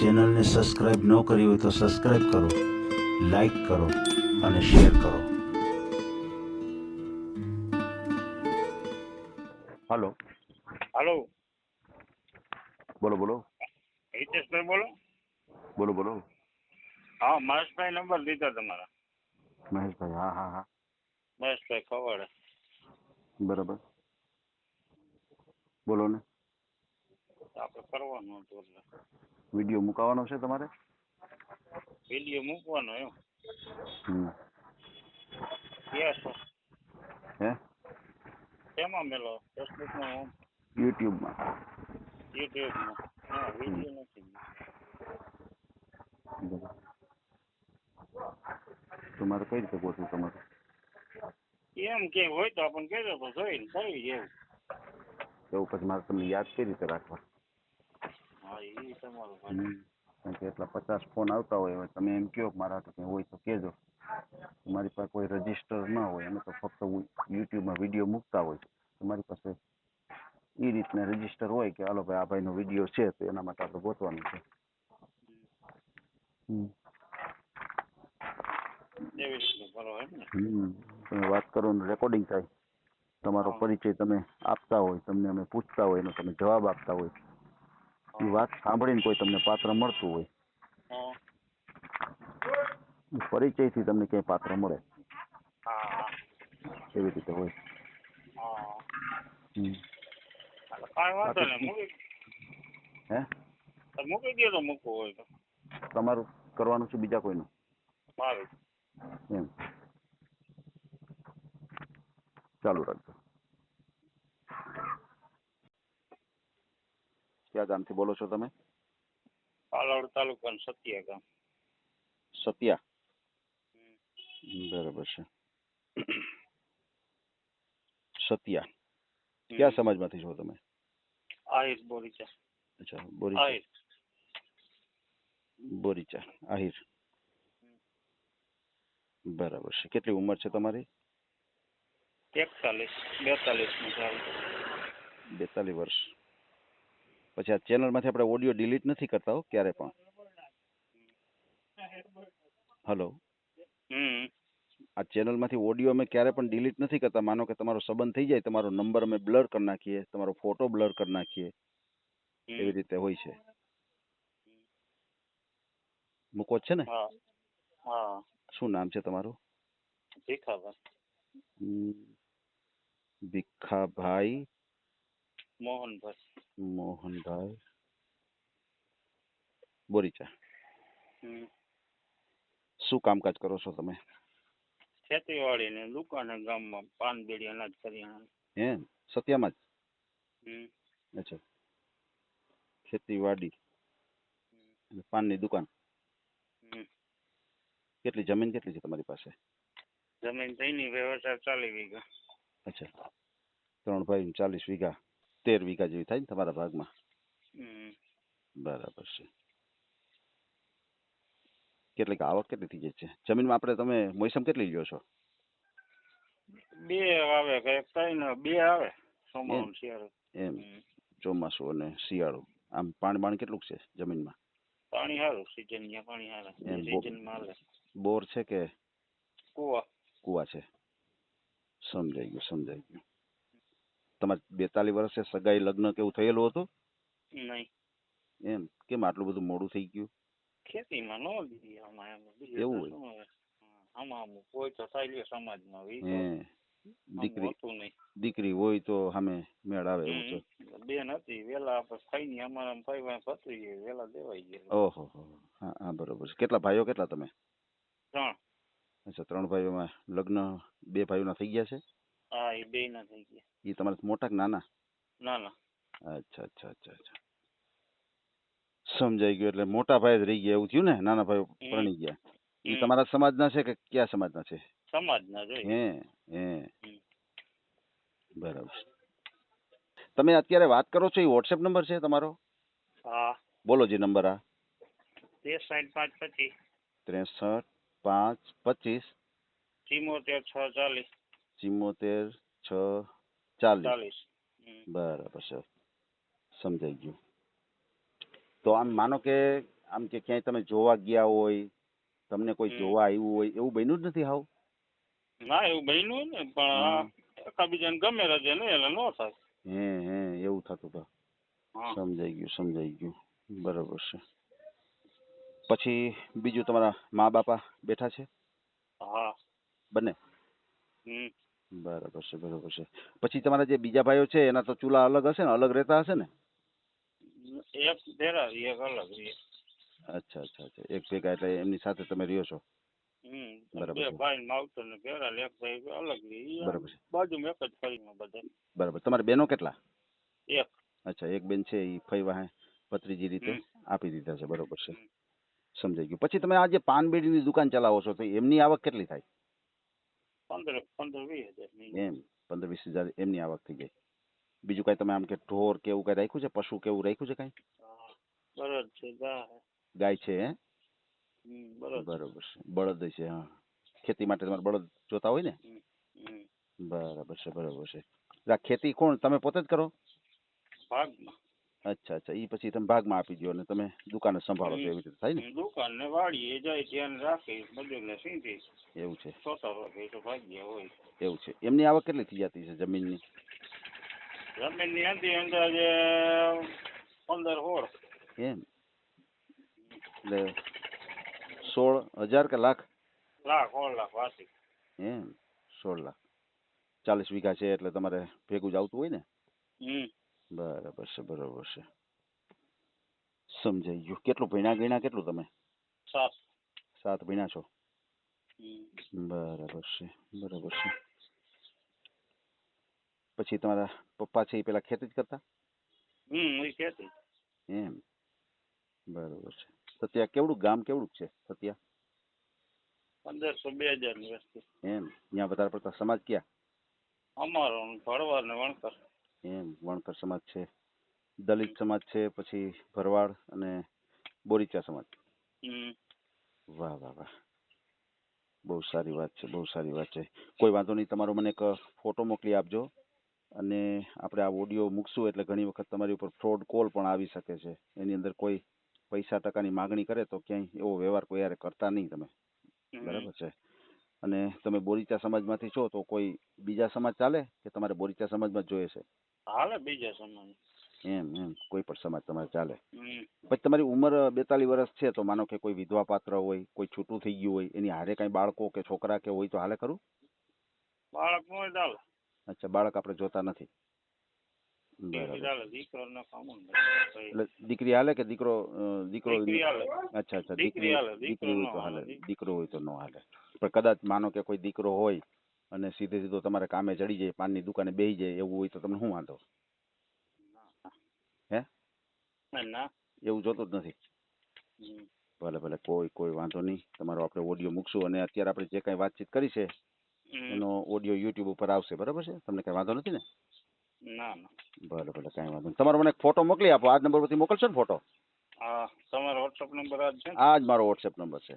ચેનલને સબસ્ક્રાઈબ ન કરી હોય તો સબસ્ક્રાઈબ કરો લાઈક કરો અને શેર કરો. હલો. હલો. બોલો બોલો. હિતેશભાઈ બોલો. બોલો બોલો. હા મહેશભાઈ નંબર લીધો તમારા. મહેશભાઈ હા હા હા. મહેશભાઈ ખવાડે બરાબર. બોલો ને. આપણે કરવાનું હતું એટલે. વીડિયો મુકાવાનો છે તમારે? વીડિયો મૂકવાનો એમ. હમ. છો? હે? શેમાં મેલો? ફેસબુકમાં યુટ્યુબમાં. યુટ્યુબમાં. હા વીડિયો નથી તમારે કઈ રીતે ગોઠવું તમારે? એમ કે હોય તો આપણને કહેજો તો જોઈને થઈ જાય એવું પછી મારે તમને યાદ કઈ રીતે રાખવા હા એ તમારું ભાઈ હમ. કારણ કે એટલા પચાસ ફોન આવતા હોય હવે તમે એમ કહો મારા હાટુ કંઈ હોય તો કહેજો. તમારી પાસે કોઈ રજિસ્ટર ના હોય અમે તો ફક્ત યુટ્યુબમાં વીડિયો મૂકતા હોય. તમારી પાસે એ રીતના રજિસ્ટર હોય કે હાલો ભાઈ આ ભાઈનો વીડિયો છે તો એના માટે આપણે ગોતવાનું છે. તમે વાત કરો ને રેકોર્ડિંગ થાય. તમારો પરિચય તમે આપતા હોય તમને અમે પૂછતા હોય એનો તમે જવાબ આપતા હોય. એ વાત સાંભળીને કોઈ તમને પાત્ર મળતું હોય. પરિચયથી પરિચયથી તમને ક્યાંય પાત્ર મળે. એવી રીતે હોય. તમારું કરવાનું છે બીજા કોઈનું? એમ. ચાલુ રાખજો. કયા ગામથી બોલો છો તમે? પાલવડ તાલુકાનું સત્યા? ગામ સત્યા બરાબર છે. સત્યા. કયા સમાજમાંથી છો તમે? આહિર બોરીચા. અચ્છા બોરીચા. આહિર. બોરીચા આહિર. બરાબર છે. કેટલી ઉંમર છે તમારી? એકતાલીસ બેતાલીસ બેતાલીસ વર્ષ. પછી આ ચેનલમાંથી આપણે ઓડિયો ડિલીટ નથી કરતા ક્યારે પણ. હલો. આ ચેનલમાંથી ઓડિયો અમે ક્યારે પણ ડિલીટ નથી કરતા. માનો કે તમારો સંબંધ થઈ જાય તમારો નંબર અમે બ્લર કરી નાખીએ તમારો ફોટો બ્લર કરી નાખીએ. એવી રીતે હોય છે. મૂકો છે ને? શું નામ છે તમારું? ભીખાભાઈ. ભીખાભાઈ. મોહનભાઈ. મોહનભાઈ બોરીચા શું કામકાજ કરો છો તમે? ખેતીવાડી ને દુકાને ગામમાં પાન બેડી અનાજ કરિયાણા હે સત્યામાં જ? અચ્છા. ખેતીવાડી. પાનની દુકાન? કેટલી જમીન કેટલી છે તમારી પાસે? જમીન થઈની વ્યવસાય ચાલી વીઘા. અચ્છા. ત્રણ ભાઈ ચાલીસ વીઘા. તેર વીઘા જેવી થાય ને તમારા ભાગમાં? બરાબર છે. કેટલીક આવક કેટલી થઈ જાય છે? જમીનમાં આપણે તમે મોસમ કેટલી લ્યો છો? બે આવે ત્રણ બે આવે શિયાળો. એમ. ચોમાસુ અને શિયાળો. આમ પાણી પાણી કેટલું છે જમીનમાં? પાણી સારું સિઝન ત્યાં પાણી હાલે. સિઝનમાં હાલે. બોર છે કે? કુવા. કુવા છે. સમજાઈ ગયું સમજાઈ ગયું. તમારે બેતાલીસ વર્ષે સગાઈ લગ્ન કેવું થયેલું હતું? નહીં. એમ? કેમ આટલું બધું મોડું થઈ ગયું? ખેતીમાં નો લીધી આમાં એમ. એવું હોય? આમાં કોઈ સમાજમાં દીકરી દીકરી હોય તો સામે મેળ આવે એવું છે. બેન હતી વેલા થઈ ની અમારા ભાઈ ભાઈ પતી ગયું વેલા દેવાઈ ગયું. ઓહો હો. હા હા બરોબર છે. કેટલા ભાઈઓ કેટલા તમે? ત્રણ. અચ્છા ત્રણ ભાઈઓમાં લગ્ન બે ભાઈઓના થઈ ગયા છે? હા એ બે ના થઈ ગયા. એ તમારા મોટા કે નાના? ના ના અચ્છા અચ્છા અચ્છા અચ્છા. સમજાઈ ગયું એટલે મોટા ભાઈ જ રહી ગયા એવું થયું ને? નાના ભાઈ પરણી ગયા. એ તમારા સમાજના છે કે કયા સમાજના છે? સમાજના જોઈએ હે હે. બરાબર. તમે અત્યારે વાત કરો છો એ વોટ્સએપ નંબર છે તમારો? હા. બોલો જે નંબર આ. ત્રેસઠ પાંચ પચીસ. ત્રેસઠ પાંચ પચીસ. ચિમોતેર છ ચાલીસ. ચિમ્મોતેર છ ચાલીસ. બરાબર છે સમજાઈ ગયું. તો આમ માનો કે આમ કે ક્યાંય તમે જોવા ગયા હોય તમને કોઈ જોવા આવ્યું હોય એવું બન્યું જ નથી હાવ? ના એવું બન્યું ને પણ એકાબીજાને ગમે રજે ને એટલે નો થાય. હે હે એવું થતું હતું સમજાઈ ગયું સમજાઈ ગયું. બરાબર છે. પછી બીજું તમારા મા બાપા બેઠા છે? હા. બંને? હમ. બરાબર છે બરાબર છે. પછી તમારા જે બીજા ભાઈઓ છે એના તો ચૂલા અલગ હશે ને? અલગ રહેતા હશે ને? એક દેરારી એક અલગ અચ્છા અચ્છા અચ્છા. એક ભેગા એટલે એમની સાથે તમે રહ્યો છો? હમ. બરાબર બે છે. ભાઈ માવતર ને ઘેરા એક ભાઈ અલગ રહે. બરાબર છે. બાજુમાં એક જ ફળીમાં બધા. બરાબર. તમારે બેનો કેટલા? એક. અચ્છા એક બેન છે એ ફઈ વાહે પત્રીજી રીતે હમ. આપી દીધા છે બરોબર છે. હમ. સમજાઈ ગયું. પછી તમે આ જે પાન બીડીની દુકાન ચલાવો છો તો એમની આવક કેટલી થાય? પંદર પંદર વીસ હજાર એમ પંદર વીસ હજાર એમની આવક થઈ જાય બીજું કાંઈ તમે આમ કે ઢોર કે એવું કાંઈ રાખ્યું છે? પશુ કે એવું રાખ્યું છે કાંઈ. બળદ છે ગાય. ગાય છે હે? બરોબર બરોબર છે. બળદ છે હા. ખેતી માટે તમારે બળદ જોતા હોય ને? બરાબર છે બરાબર છે. આ ખેતી કોણ? તમે પોતે જ કરો? ભાગમાં. અચ્છા અચ્છા. એ પછી તમે ભાગમાં આપી દો અને તમે દુકાને સંભાળો છો એવી રીતે થાય ને? દુકાન ને વાળીએ જાય ધ્યાન રાખે બધું ને સીધી. એવું છે. તો ભાગ્યા હોય. એવું છે. એમની આવક કેટલી થઈ જતી છે જમીનની? જમીનની હતી અંદાજે પંદર હોળ એમ? એટલે સોળ હજાર કે લાખ? લાખ સોળ લાખ વાર્ષિક એમ? સોળ લાખ. ચાલીસ વીઘા છે એટલે તમારે ભેગું જ આવતું હોય ને? હમ. બરાબર છે બરાબર છે. સમજાઈ ગયું. કેટલું ભીણા ગીણા કેટલું તમે? સાત. સાત છો? બરાબર છે બરાબર છે. પછી તમારા પપ્પા છે એ પેલા ખેતી જ કરતા? હમ એ ખેતી. એમ. બરાબર છે. સત્યા કેવડું ગામ કેવડું છે સત્યા? પંદરસો બે હજારની વસ્તી. એમ. ત્યાં વધારે પડતા સમાજ ક્યાં? અમારો ને ને વણકર. એમ વણકર સમાજ છે દલિત સમાજ છે પછી ભરવાડ અને બોરીચા સમાજ. વાહ વાહ વાહ. બહુ સારી વાત છે બહુ સારી વાત છે. કોઈ વાંધો નહીં તમારો મને એક ફોટો મોકલી આપજો અને આપણે આ ઓડિયો મૂકશું એટલે ઘણી વખત તમારી ઉપર ફ્રોડ કોલ પણ આવી શકે છે. એની અંદર કોઈ પૈસા ટકાની માગણી કરે તો ક્યાંય એવો વ્યવહાર કોઈ યારે કરતા નહીં તમે. બરાબર છે. અને તમે બોરીચા સમાજમાંથી છો તો કોઈ બીજા સમાજ ચાલે કે તમારે બોરીચા સમાજમાં જ જોઈએ છે? હાલે બીજા સમાજ એમ એમ કોઈ પણ સમાજ તમારે ચાલે. પછી તમારી ઉંમર બેતાલીસ વર્ષ છે તો માનો કે કોઈ વિધવા પાત્ર હોય કોઈ છૂટું થઈ ગયું હોય એની હારે કઈ બાળકો કે છોકરા કે હોય તો હાલે ખરું? બાળક નો ચાલે અચ્છા બાળક આપણે જોતા નથી. એટલે દીકરી હાલે કે દીકરો દીકરો અચ્છા અચ્છા દીકરી દીકરી હોય તો હાલે. હાલે દીકરો હોય તો ન હાલે. પણ કદાચ માનો કે કોઈ દીકરો હોય અને સીધે સીધો તમારે કામે ચડી જાય પાનની દુકાને બેસી જાય એવું હોય તો તમને શું વાંધો? હે? ના એવું જોતું જ નથી. ભલે ભલે કોઈ કોઈ વાંધો નહીં. તમારો આપણે ઓડિયો મૂકશું અને અત્યારે આપણે જે કાંઈ વાતચીત કરી છે એનો ઓડિયો યુટ્યુબ ઉપર આવશે બરાબર છે? તમને કાંઈ વાંધો નથી ને? ના ના. ભલે ભલે કાંઈ વાંધો નહીં. તમારો મને એક ફોટો મોકલી આપો. આ નંબર પરથી મોકલશો ને ફોટો? હા તમારો વોટ્સઅપ નંબર આ જ છે આ જ મારો વોટ્સએપ નંબર છે.